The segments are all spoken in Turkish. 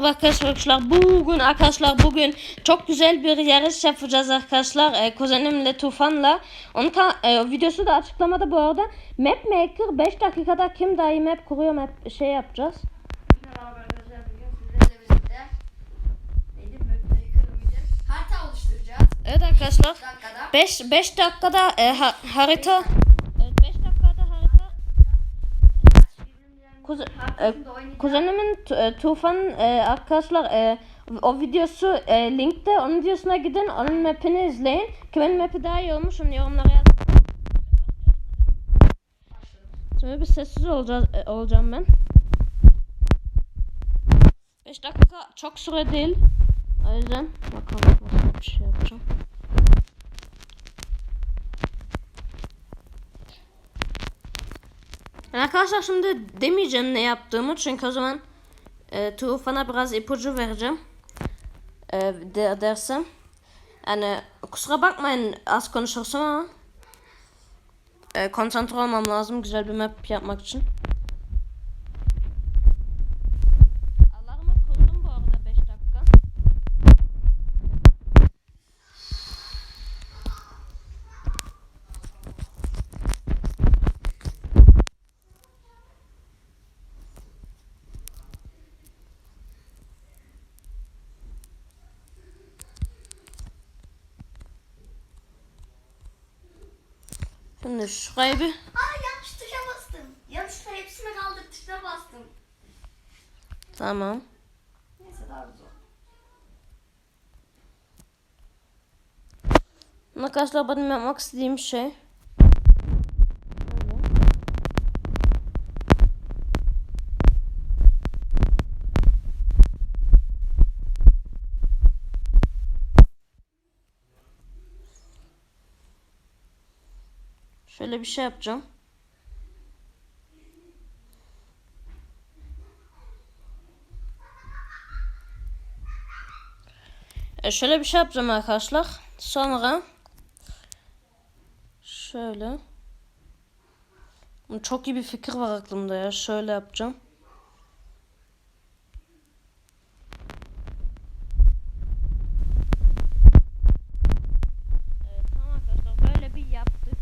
Merhaba arkadaşlar. Bugün arkadaşlar bugün çok güzel bir yarış yapacağız arkadaşlar. Ee, kuzenimle Tufan'la. Onun e, videosu da açıklamada bu arada. Map Maker 5 dakikada kim daha iyi map kuruyor map şey yapacağız. Arkadaşlar. Evet arkadaşlar. Dakikada. 5 5 dakikada e, ha- harita Evet 5 dakikada harita Kuze- oynayacağız. Kuzenimin e, Tufan e, arkadaşlar e, o videosu e, linkte onun videosuna gidin onun mapini izleyin. Kimin mapi daha iyi olmuş onu yorumlara yazın. Şimdi bir sessiz olacağız, e, olacağım ben. 5 dakika çok süre değil. O yüzden bakalım nasıl bir şey yapacağım. Yani arkadaşlar şimdi demeyeceğim ne yaptığımı çünkü o zaman e, Tufan'a biraz ipucu vereceğim. E, de. Yani kusura bakmayın az konuşursam ama e, konsantre olmam lazım güzel bir map yapmak için. Alarmı kurdum bu arada 5 dakika. Şimdi şurayı bir Aa yanlış tuşa bastım. Yanlışlıkla hepsini kaldır tuşuna bastım. tamam. Neyse daha güzel. Arkadaşlar benim yapmak istediğim şey. Şöyle bir şey yapacağım. E şöyle bir şey yapacağım arkadaşlar. Sonra şöyle çok iyi bir fikir var aklımda ya. Şöyle yapacağım. Evet, tamam arkadaşlar böyle bir yaptık.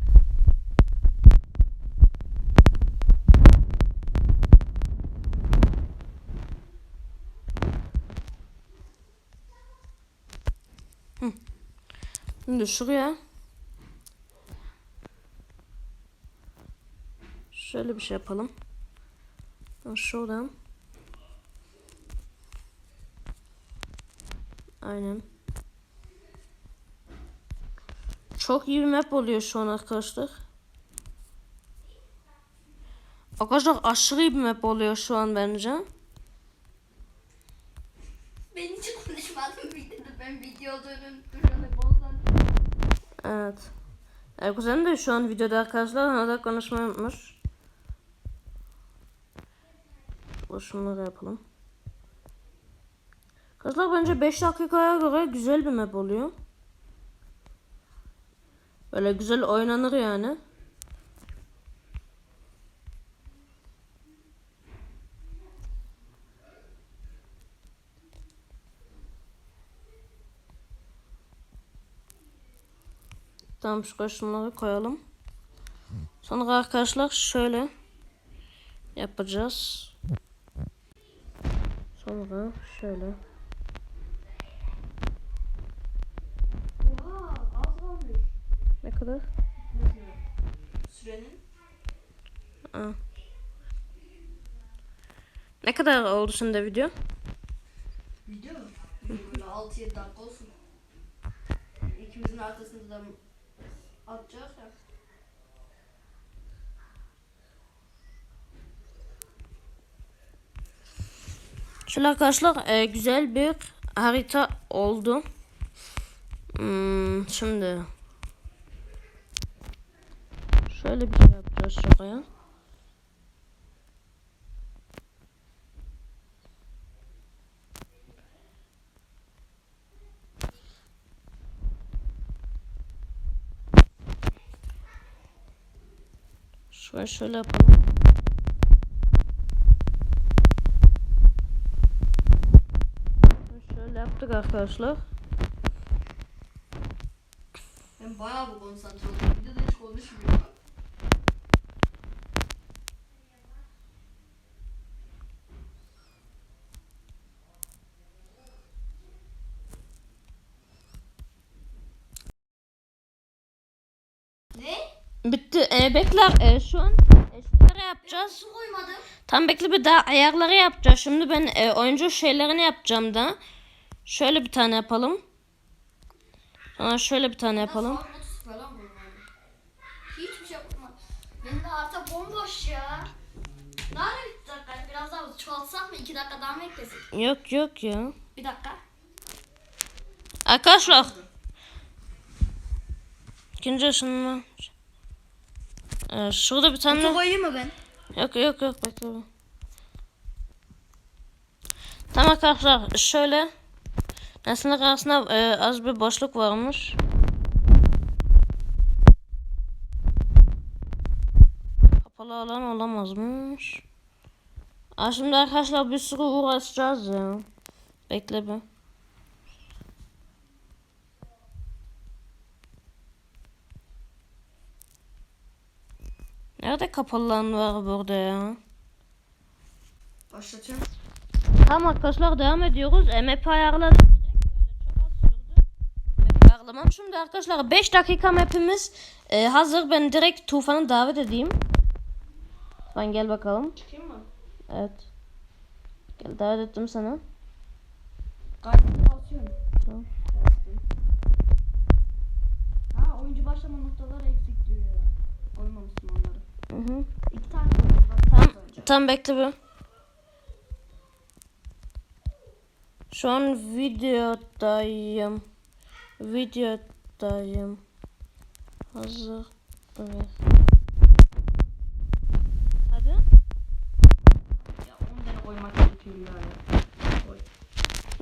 Hı. Şimdi şuraya şöyle bir şey yapalım. Şuradan Aynen. Çok iyi bir map oluyor şu an arkadaşlar. Arkadaşlar aşırı iyi bir map oluyor şu an bence. Ben hiç konuşmadım videoda. Ben videoda bozdan. Evet. E, kuzenim de şu an videoda arkadaşlar. Ona da konuşmayı unutmuş. Bu Şunları yapalım. Arkadaşlar bence 5 dakikaya göre güzel bir map oluyor. Böyle güzel oynanır yani. Tamam şu şunları koyalım. Sonra arkadaşlar şöyle yapacağız. Sonra şöyle. Oha az kalmış. Ne kadar? Sürenin. Aa. Ne kadar oldu şimdi video? Video mu? Böyle 6-7 dakika olsun. İkimizin arkasında da atacağız ya. Şöyle arkadaşlar e, güzel bir harita oldu. Hmm, şimdi şöyle bir şey yapacağız şuraya. Şöyle şöyle yapalım. Şöyle yaptık arkadaşlar. Ben bayağı bu konsantre oldum. Videoda hiç konuşmuyorum. Bitti. E, bekle. E, şu an e, şeyleri yapacağız. Tam bekle bir daha ayarları yapacağız. Şimdi ben e, oyuncu şeylerini yapacağım da. Şöyle bir tane yapalım. Sonra şöyle bir tane yapalım. Hiçbir şey yapmadım. Benim de arta bomboş ya. Nerede bir dakika? Biraz daha çoğaltsak mı? İki dakika daha mı eklesek? Yok yok ya. Bir dakika. Arkadaşlar. İkinci ışınma. Ee, şurada bir tane... koyayım mı ben? Yok yok yok bekle. Tamam arkadaşlar şöyle. Aslında karşısında e, az bir boşluk varmış. Kapalı alan olamazmış. Aa, şimdi arkadaşlar bir sürü uğraşacağız ya. Bekle bir. Nerede kapalı alan var burada ya? Başlatıyorum. Tamam arkadaşlar devam ediyoruz. Map ayarladık direkt. Böyle çok az sürdü. Map ayarlamam. Şimdi arkadaşlar 5 dakika mapimiz e, hazır. Ben direkt Tufan'ı davet edeyim. Tufan gel bakalım. Çıkayım mı? Evet. Gel davet ettim sana. Kaydını basıyorum. Tamam. Ha oyuncu başlama noktaları eksik diyor ya. Koymamışsın onları. Hı. İki tane önce. Tamam bekle bir. Şu an videodayım. Videodayım. Hazır. Evet. Hadi. Ya 10 tane koymak gerekiyor yani. Koy.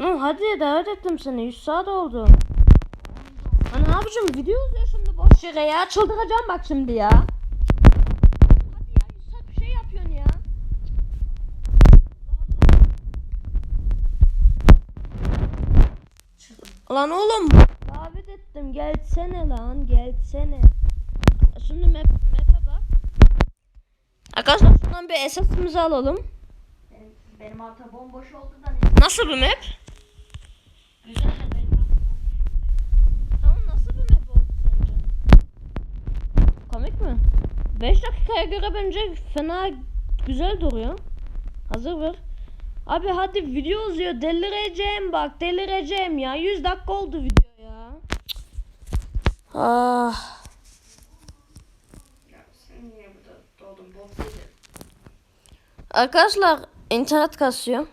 Hı, hadi davet ettim seni. 100 saat oldu. Ne yapacağım? Video izliyor şimdi boş yere ya. Çıldıracağım bak şimdi ya. Hadi ya 100 saat bir şey yapıyorsun ya. Lan oğlum. Davet ettim. Gelsene lan. Gelsene. Şimdi map, map'e bak. Arkadaşlar şuradan bir esasımızı alalım. Benim, benim arta bomboş oldu da ne? Nasıl bir map? Güzel Tamam nasıl bir map oldu sence? Komik mi? 5 dakikaya göre bence fena güzel duruyor. Hazır ver. Abi hadi video uzuyor. Delireceğim bak delireceğim ya. 100 dakika oldu video ya. Ah. Arkadaşlar internet kasıyor.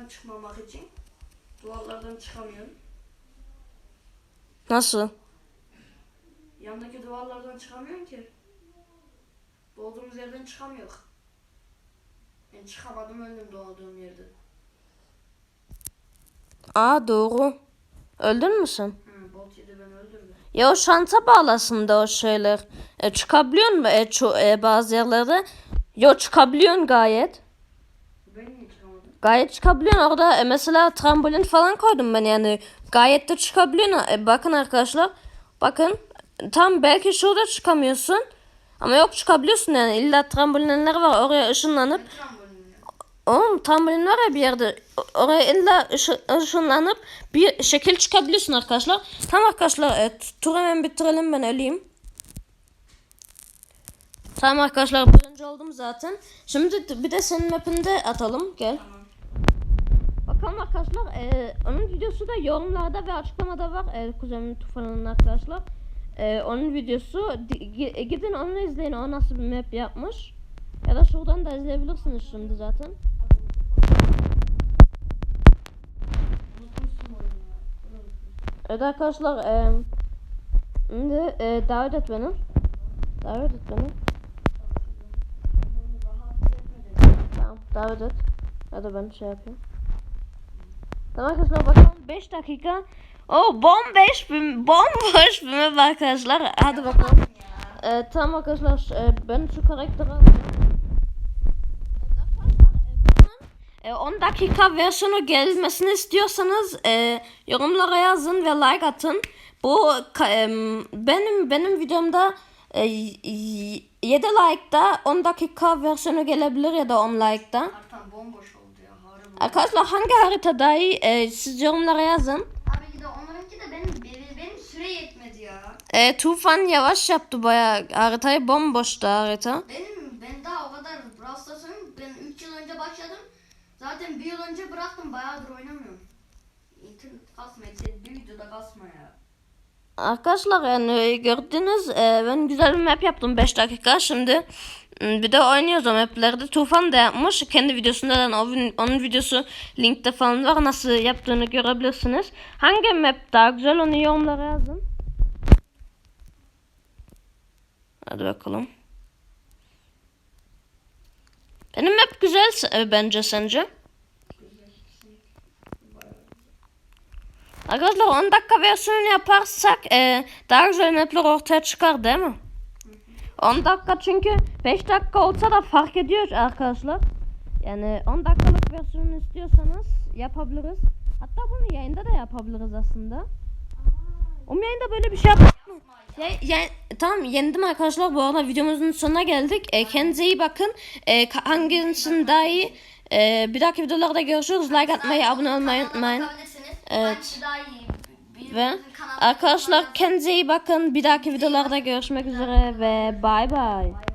Buralardan çıkmamak için. Duvarlardan çıkamıyorsun. Nasıl? Yandaki duvarlardan çıkamıyorsun ki. Doğduğumuz yerden çıkamıyor. Ben çıkamadım öldüm doğduğum yerde. Aa doğru. Öldün mü sen? Hı, yedi. Ya o şanta bağlasın da o şeyler. E, çıkabiliyor mu e, ço- e, bazı yerlerde? Yo çıkabiliyorsun gayet. Gayet çıkabiliyorsun. Orada e, mesela trambolin falan koydum ben yani. Gayet de çıkabiliyorsun. E, bakın arkadaşlar. Bakın tam belki şurada çıkamıyorsun. Ama yok çıkabiliyorsun yani. İlla trambolinler var oraya ışınlanıp oğlum trambolin var ya bir yerde. Oraya illa ışı- ışınlanıp bir şekil çıkabiliyorsun arkadaşlar. Tamam arkadaşlar e, turu hemen bitirelim ben öleyim. Tamam arkadaşlar birinci oldum zaten. Şimdi bir de senin mapinde atalım. Gel. Tamam. Arkadaşlar e, onun videosu da yorumlarda ve açıklamada var e, kuzenin tufanının arkadaşlar. E, onun videosu gi- gidin onu izleyin o nasıl bir map yapmış. Ya da şuradan da izleyebilirsiniz şimdi zaten. Evet arkadaşlar e, şimdi e, davet et beni. Davet et beni. Davet et. Ya da ben şey yapayım. Tamam arkadaşlar bakalım 5 dakika O bomboş bir bomboş bir map arkadaşlar. Hadi bakalım. Ee, tamam arkadaşlar e, ben şu karakteri. E, 10 dakika versiyonu gelmesini istiyorsanız e, yorumlara yazın ve like atın. Bu em, benim benim videomda e, y- 7 like'da 10 dakika versiyonu gelebilir ya da 10 like'da. Harita bomboş oldu ya. Harbi. Arkadaşlar hangi harita daha iyi? E, siz yorumlara yazın. Abi de onlarınki de benim, benim, benim süre yetmedi ya. E, Tufan yavaş yaptı bayağı. Haritayı bomboştu harita. Benim ben daha o kadar Brawl Stars'ın ben 3 yıl önce başladım. Zaten bir yıl önce bıraktım bayağıdır oynamıyorum. İnternet kasma, internet bir videoda kasma ya. Arkadaşlar yani gördünüz e, ben güzel bir map yaptım 5 dakika şimdi bir de oynuyoruz o maplerde Tufan da yapmış. Kendi videosunda da onun videosu linkte falan var. Nasıl yaptığını görebilirsiniz. Hangi map daha güzel? Onu yorumlara yazın. Hadi bakalım. Benim map güzel e, bence sence? Arkadaşlar 10 dakika versiyonu yaparsak e, daha güzel mapler ortaya çıkar değil mi? 10 dakika çünkü 5 dakika olsa da fark ediyor arkadaşlar. Yani 10 dakikalık versiyonu istiyorsanız yapabiliriz. Hatta bunu yayında da yapabiliriz aslında. Oğlum yayında böyle bir şey mı? Ya, ya, tamam yendim arkadaşlar. Bu arada videomuzun sonuna geldik. E, kendinize iyi bakın. E, hangisinin daha iyi? E, bir dahaki videolarda görüşürüz. Like atmayı, abone olmayı unutmayın. Evet. Ve arkadaşlar kendinize iyi bakın. Bir dahaki videolarda görüşmek üzere ve. Bay bay.